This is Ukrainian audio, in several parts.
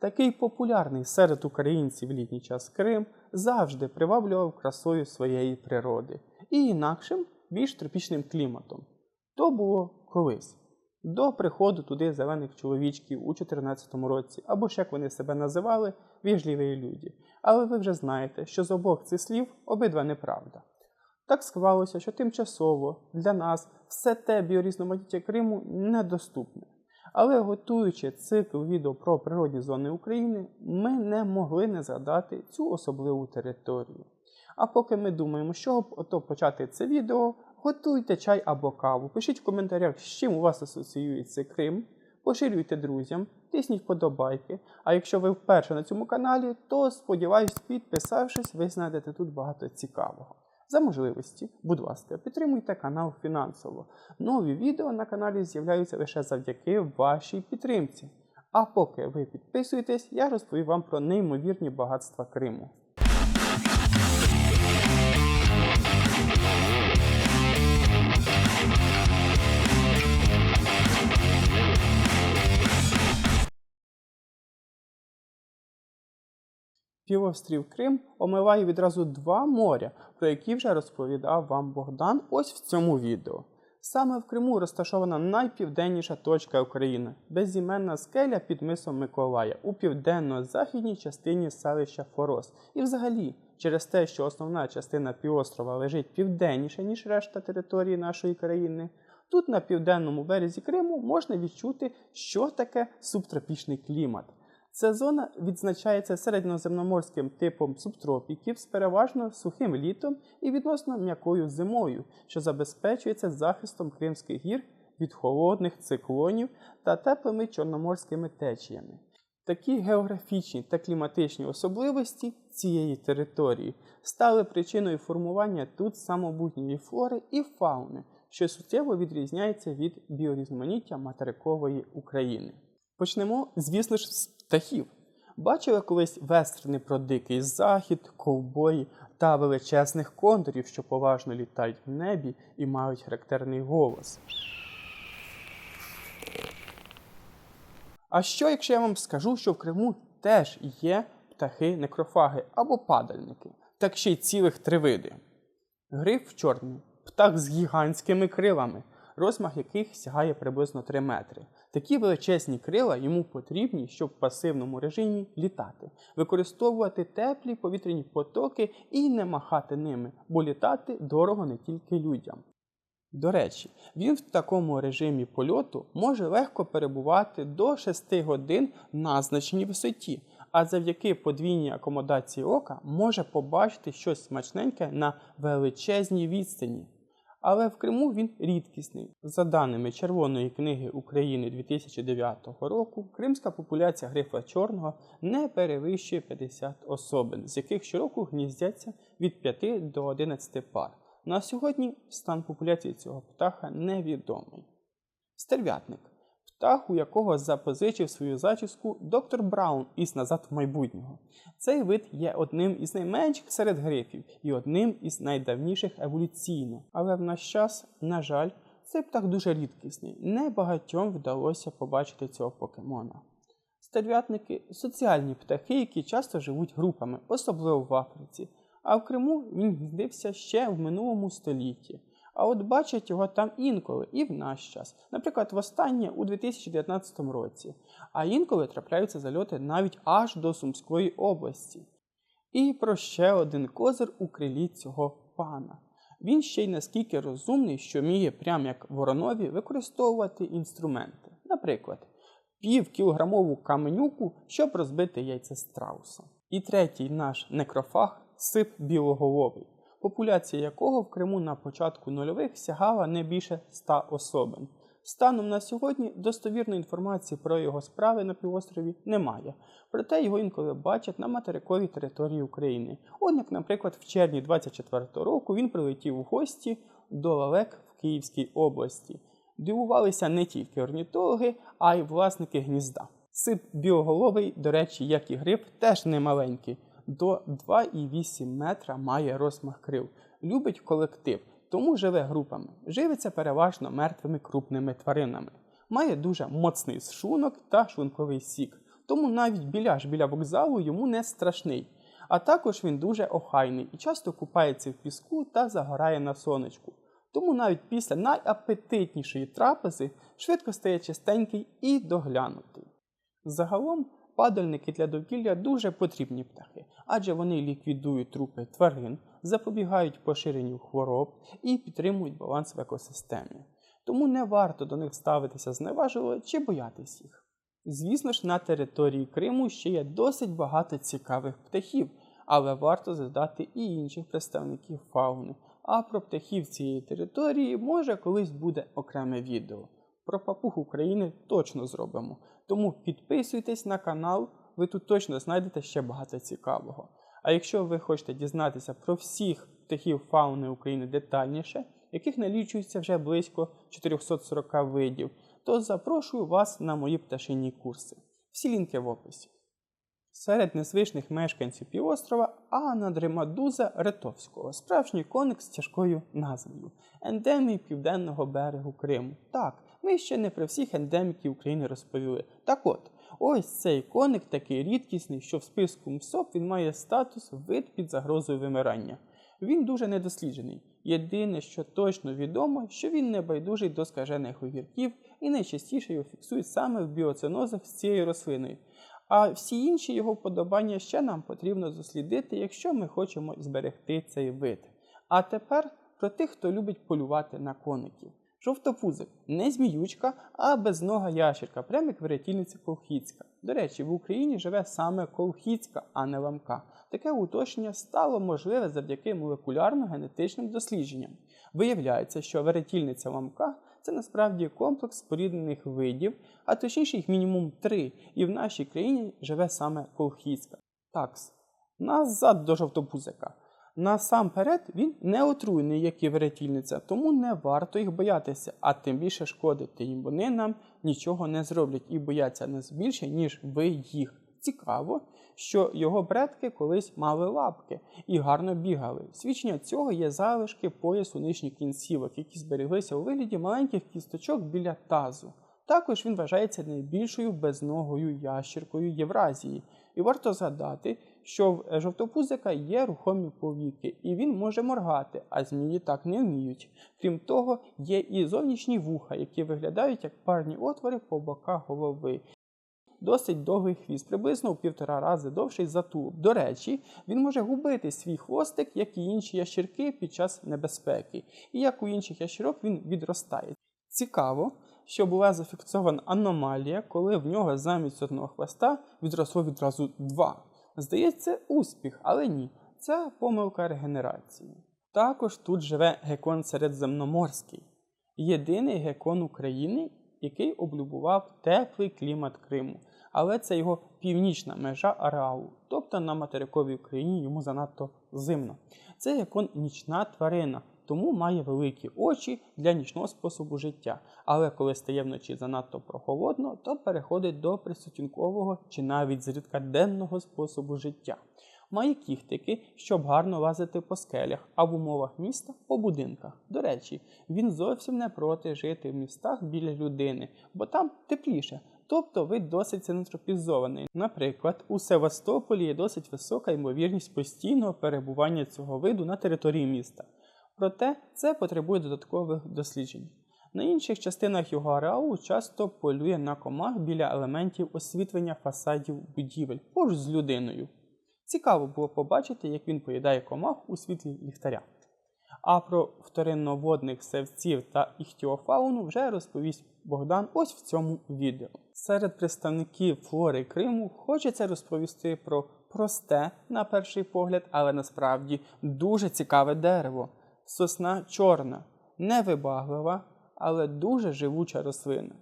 Такий популярний серед українців в літній час Крим завжди приваблював красою своєї природи і інакшим, більш тропічним кліматом. То було колись. До приходу туди зелених чоловічків у 2014 році, або ж як вони себе називали, віжливі люди. Але ви вже знаєте, що з обох цих слів обидва неправда. Так склалося, що тимчасово для нас все те біорізноманіття Криму недоступне. Але готуючи цикл відео про природні зони України, ми не могли не згадати цю особливу територію. А поки ми думаємо, що ото почати це відео, готуйте чай або каву, пишіть в коментарях, з чим у вас асоціюється Крим, поширюйте друзям, тисніть подобайки. А якщо ви вперше на цьому каналі, то сподіваюсь, підписавшись, ви знайдете тут багато цікавого. За можливості, будь ласка, підтримуйте канал фінансово. Нові відео на каналі з'являються лише завдяки вашій підтримці. А поки ви підписуєтесь, я розповім вам про неймовірні багатства Криму. Півострів Крим омиває відразу два моря, про які вже розповідав вам Богдан ось в цьому відео. Саме в Криму розташована найпівденніша точка України безіменна скеля під мисом Миколая у південно-західній частині селища Форос. І взагалі, через те, що основна частина півострова лежить південніше, ніж решта території нашої країни, тут на південному березі Криму можна відчути, що таке субтропічний клімат. Ця зона відзначається середньоземноморським типом субтропіків з переважно сухим літом і відносно м'якою зимою, що забезпечується захистом Кримських гір від холодних циклонів та теплими чорноморськими течіями. Такі географічні та кліматичні особливості цієї території стали причиною формування тут самобутньої флори і фауни, що суттєво відрізняється від біорізноманіття материкової України. Почнемо, звісно ж, з птахів. Бачили колись вестерни про дикий захід, ковбої та величезних кондорів, що поважно літають в небі і мають характерний голос. А що, якщо я вам скажу, що в Криму теж є птахи-некрофаги або падальники, так ще й цілих три види? Гриф чорний, птах з гігантськими крилами, розмах яких сягає приблизно 3 метри. Такі величезні крила йому потрібні, щоб в пасивному режимі літати, використовувати теплі повітряні потоки і не махати ними, бо літати дорого не тільки людям. До речі, він в такому режимі польоту може легко перебувати до 6 годин на значній висоті, а завдяки подвійній акомодації ока може побачити щось смачненьке на величезній відстані. Але в Криму він рідкісний. За даними Червоної книги України 2009 року, кримська популяція грифа чорного не перевищує 50 особин, з яких щороку гніздяться від 5 до 11 пар. На сьогодні стан популяції цього птаха невідомий. Стерв'ятник птах, у якого запозичив свою зачіску доктор Браун із назад майбутнього. Цей вид є одним із найменших серед грифів і одним із найдавніших еволюційно. Але в наш час, на жаль, цей птах дуже рідкісний. Небагатьом вдалося побачити цього покемона. Стерв'ятники соціальні птахи, які часто живуть групами, особливо в Африці. А в Криму він гніздився ще в минулому столітті. А от бачать його там інколи і в наш час, наприклад, востаннє у 2019 році. А інколи трапляються зальоти навіть аж до Сумської області. І про ще один козир у крилі цього пана. Він ще й наскільки розумний, що вміє, прямо як воронові, використовувати інструменти. Наприклад, півкілограмову каменюку, щоб розбити яйця страуса. І третій наш некрофаг сип білоголовий популяція якого в Криму на початку нульових сягала не більше 100 особин. Станом на сьогодні достовірної інформації про його справи на півострові немає, проте його інколи бачать на материковій території України. Як, наприклад, в червні 24-го року він прилетів у гості до Лалек в Київській області. Дивувалися не тільки орнітологи, а й власники гнізда. Сип біоголовий, до речі, як і гриб, теж не маленький до 2,8 метра має розмах крил. Любить колектив, тому живе групами. Живиться переважно мертвими крупними тваринами. Має дуже моцний шлунок та шлунковий сік, тому навіть біляш біля вокзалу йому не страшний. А також він дуже охайний і часто купається в піску та загорає на сонечку. Тому навіть після найапетитнішої трапези швидко стає чистенький і доглянутий. Загалом падальники для довкілля дуже потрібні птахи, адже вони ліквідують трупи тварин, запобігають поширенню хвороб і підтримують баланс в екосистемі. Тому не варто до них ставитися зневажливо чи боятись їх. Звісно ж, на території Криму ще є досить багато цікавих птахів, але варто згадати і інших представників фауни. А про птахів цієї території може колись буде окреме відео. Про папуг України точно зробимо. Тому підписуйтесь на канал, ви тут точно знайдете ще багато цікавого. А якщо ви хочете дізнатися про всіх птахів фауни України детальніше, яких налічується вже близько 440 видів, то запрошую вас на мої пташині курси. Всі лінки в описі. Серед незвичних мешканців півострова Анадримадуза Ретовського, справжній коник з тяжкою назвою ендемій південного берегу Криму. Так, ми ще не про всіх ендеміків України розповіли. Так от, ось цей коник такий рідкісний, що в списку МСОП він має статус вид під загрозою вимирання. Він дуже недосліджений. Єдине, що точно відомо, що він не байдужий до скажених огірків і найчастіше його фіксують саме в біоценозах з цією рослиною. А всі інші його вподобання ще нам потрібно дослідити, якщо ми хочемо зберегти цей вид. А тепер про тих, хто любить полювати на коників. Жовтопузик не зміючка, а безнога ящерка, прямо як веретільниця Колхіцька. До речі, в Україні живе саме Колхіцька, а не ламка. Таке уточнення стало можливе завдяки молекулярно-генетичним дослідженням. Виявляється, що веретільниця ламка це насправді комплекс споріднених видів, а точніше їх мінімум три, і в нашій країні живе саме Колхіцька. Такс, назад до жовтопузика. Насамперед він не отруйний, як і веретільниця, тому не варто їх боятися, а тим більше шкодити їм. Вони нам нічого не зроблять і бояться нас більше, ніж ви їх. Цікаво, що його предки колись мали лапки і гарно бігали. Свідчення цього є залишки поясу нижніх кінцівок, які збереглися у вигляді маленьких кісточок біля тазу. Також він вважається найбільшою безногою ящіркою Євразії. І варто згадати, що в жовтопузика є рухомі повіки, і він може моргати, а змії так не вміють. Крім того, є і зовнішні вуха, які виглядають як парні отвори по боках голови. Досить довгий хвіст, приблизно у півтора рази довший за тулуб. До речі, він може губити свій хвостик, як і інші ящірки під час небезпеки. І як у інших ящірок він відростає. Цікаво, що була зафіксована аномалія, коли в нього замість одного хвоста відросло відразу два. Здається, успіх, але ні. Це помилка регенерації. Також тут живе гекон середземноморський, єдиний гекон України, який облюбував теплий клімат Криму. Але це його північна межа ареалу, тобто на материковій Україні йому занадто зимно. Це гекон нічна тварина, тому має великі очі для нічного способу життя. Але коли стає вночі занадто прохолодно, то переходить до присутінкового чи навіть зрідкаденного способу життя. Має кіхтики, щоб гарно лазити по скелях, а в умовах міста по будинках. До речі, він зовсім не проти жити в містах біля людини, бо там тепліше. Тобто вид досить центропізований. Наприклад, у Севастополі є досить висока ймовірність постійного перебування цього виду на території міста. Проте це потребує додаткових досліджень. На інших частинах його ареалу часто полює на комах біля елементів освітлення фасадів будівель поруч з людиною. Цікаво було побачити, як він поїдає комах у світлі ліхтаря. А про вторинноводних севців та іхтіофауну вже розповість Богдан ось в цьому відео. Серед представників флори Криму хочеться розповісти про просте, на перший погляд, але насправді дуже цікаве дерево. Сосна чорна, невибаглива, але дуже живуча рослина.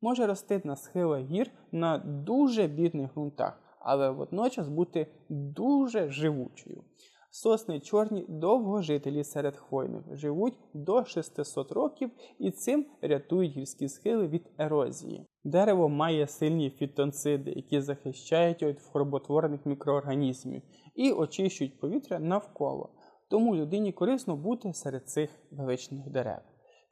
Може рости на схилах гір на дуже бідних ґрунтах, але водночас бути дуже живучою. Сосни чорні довгожителі серед хвойних, живуть до 600 років і цим рятують гірські схили від ерозії. Дерево має сильні фітонциди, які захищають від хвороботворних мікроорганізмів і очищують повітря навколо. Тому людині корисно бути серед цих величних дерев.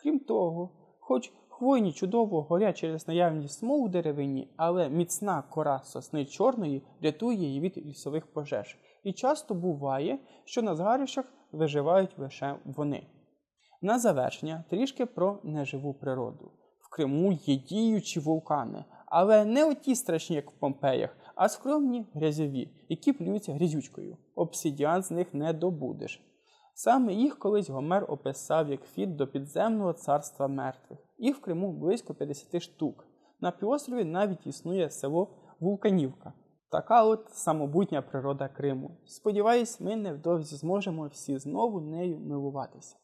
Крім того, хоч Хвойні чудово горять через наявність смол у деревині, але міцна кора сосни чорної рятує її від лісових пожеж. І часто буває, що на згарищах виживають лише вони. На завершення трішки про неживу природу. В Криму є діючі вулкани, але не оті страшні, як в Помпеях, а скромні грязьові, які плюються грязючкою. Обсидіан з них не добудеш. Саме їх колись Гомер описав як фіт до підземного царства мертвих. Їх в Криму близько 50 штук. На півострові навіть існує село Вулканівка. Така от самобутня природа Криму. Сподіваюсь, ми невдовзі зможемо всі знову нею милуватися.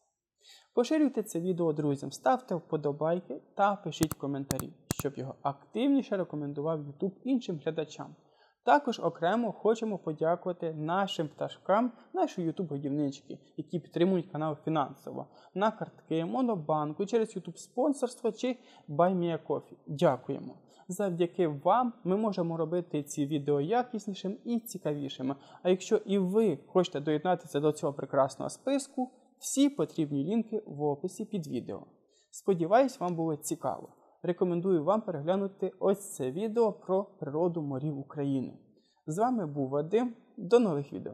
Поширюйте це відео друзям, ставте вподобайки та пишіть коментарі, щоб його активніше рекомендував YouTube іншим глядачам. Також окремо хочемо подякувати нашим пташкам, нашої YouTube годівнички, які підтримують канал фінансово на картки Монобанку через YouTube спонсорство чи BuyMeACoffee. Дякуємо. Завдяки вам ми можемо робити ці відео якіснішими і цікавішими. А якщо і ви хочете доєднатися до цього прекрасного списку, всі потрібні лінки в описі під відео. Сподіваюсь, вам було цікаво. Рекомендую вам переглянути ось це відео про природу морів України. З вами був Вадим. До нових відео.